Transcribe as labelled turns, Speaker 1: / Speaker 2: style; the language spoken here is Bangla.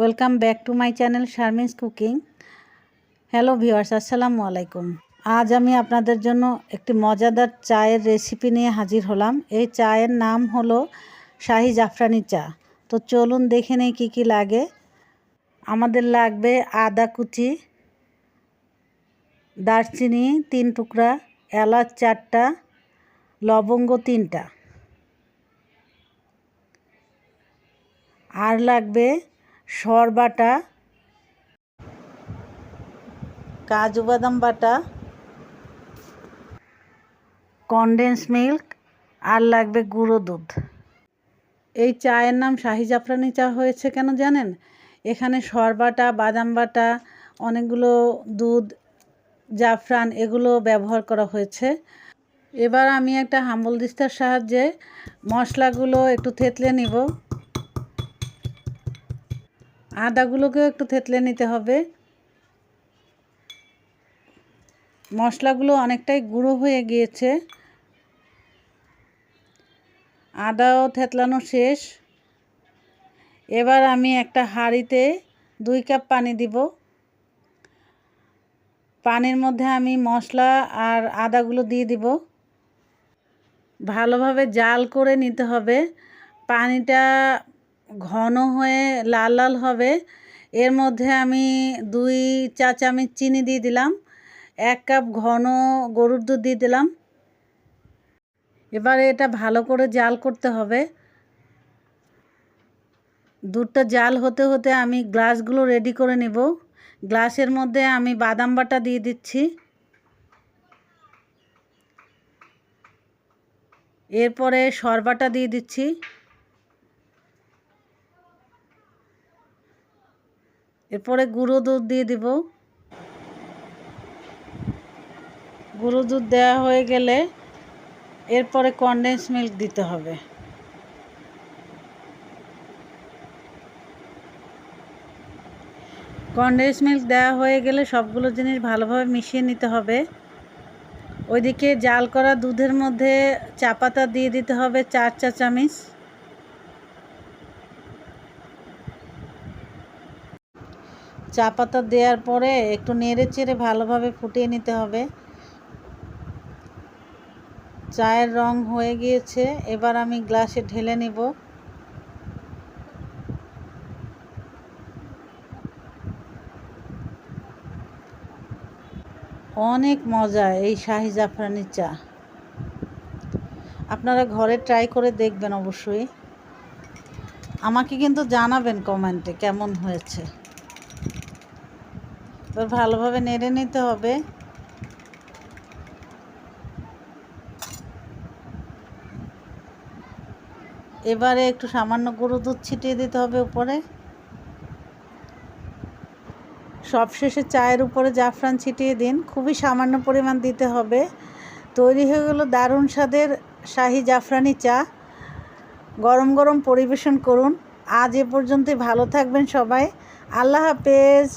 Speaker 1: Welcome back to my channel Sharmin's cooking. Hello viewers, আসসালামু আলাইকুম। আজ আমি আপনাদের জন্য একটি মজাদার চায়ের রেসিপি নিয়ে হাজির হলাম। এই চায়ের নাম হলো শাহি জাফরানি চা। তো চলুন দেখে নেই কী কী লাগে। আমাদের লাগবে আদা কুচি, দারচিনি তিন টুকরা, এলাচ চারটা, লবঙ্গ তিনটা। আর লাগবে সর বাটা কাজু বাদাম বাটা কনডেন্স মিল্ক আর লাগবে গুঁড়ো দুধ। এই চায়ের নাম শাহি জাফরানি চা হয়েছে কেন জানেন? এখানে সর বাটা বাদাম বাটা, অনেকগুলো দুধ, জাফরান এগুলো ব্যবহার করা হয়েছে। এবার আমি একটা হাম্বল দিস্তার সাহায্যে মশলাগুলো একটু থেতলে নিব। আদাগুলোকেও একটু থেতলে নিতে হবে। মশলাগুলো অনেকটাই গুঁড়ো হয়ে গিয়েছে। আদাও থেতলানো শেষ। এবার আমি একটা হাঁড়িতে দুই কাপ পানি দিব। পানির মধ্যে আমি মশলা আর আদাগুলো দিয়ে দিব। ভালোভাবে জাল করে নিতে হবে। পানিটা ঘন হয়ে লাল লাল হবে। এর মধ্যে আমি দুই চা চামচ চিনি দিয়ে দিলাম। এক কাপ ঘন গরুর দুধ দিয়ে দিলাম। এবারে এটা ভালো করে জাল করতে হবে। দুধটা জাল হতে হতে আমি গ্লাসগুলো রেডি করে নেব। গ্লাসের মধ্যে আমি বাদাম বাটা দিয়ে দিচ্ছি। এরপরে সরবাটা দিয়ে দিচ্ছি। এরপরে গুঁড়ো দুধ দিয়ে দিব। গুঁড়ো দুধ দেওয়া হয়ে গেলে এরপরে কনডেন্স মিল্ক দিতে হবে। কনডেন্স মিল্ক দেওয়া হয়ে গেলে সবগুলো জিনিস ভালোভাবে মিশিয়ে নিতে হবে। ওইদিকে জাল করা দুধের মধ্যে চা পাতা দিয়ে দিতে হবে চার চা চামচ চা পাতা দেওয়ার পরে একটু নেড়ে চেড়ে ভালোভাবে ফুটিয়ে নিতে হবে। চায়ের রং হয়ে গিয়েছে, এবার আমি গ্লাসে ঢেলে নেব। অনেক মজা এই শাহি জাফরানি চা। আপনারা ঘরে ট্রাই করে দেখবেন অবশ্যই। আমাকে কিন্তু জানাবেন কমেন্টে কেমন হয়েছে। এবার ভালোভাবে নেড়ে নিতে হবে। এবারে একটু সামান্য গরু দুধ ছিটিয়ে দিতে হবে উপরে। সবশেষে চায়ের উপরে জাফরান ছিটিয়ে দিন। খুবই সামান্য পরিমাণ দিতে হবে। তৈরি হয়ে গেলো দারুণ স্বাদের শাহি জাফরানি চা। গরম গরম পরিবেশন করুন। আজ এ পর্যন্তই। ভালো থাকবেন সবাই। আল্লাহ হাফেজ।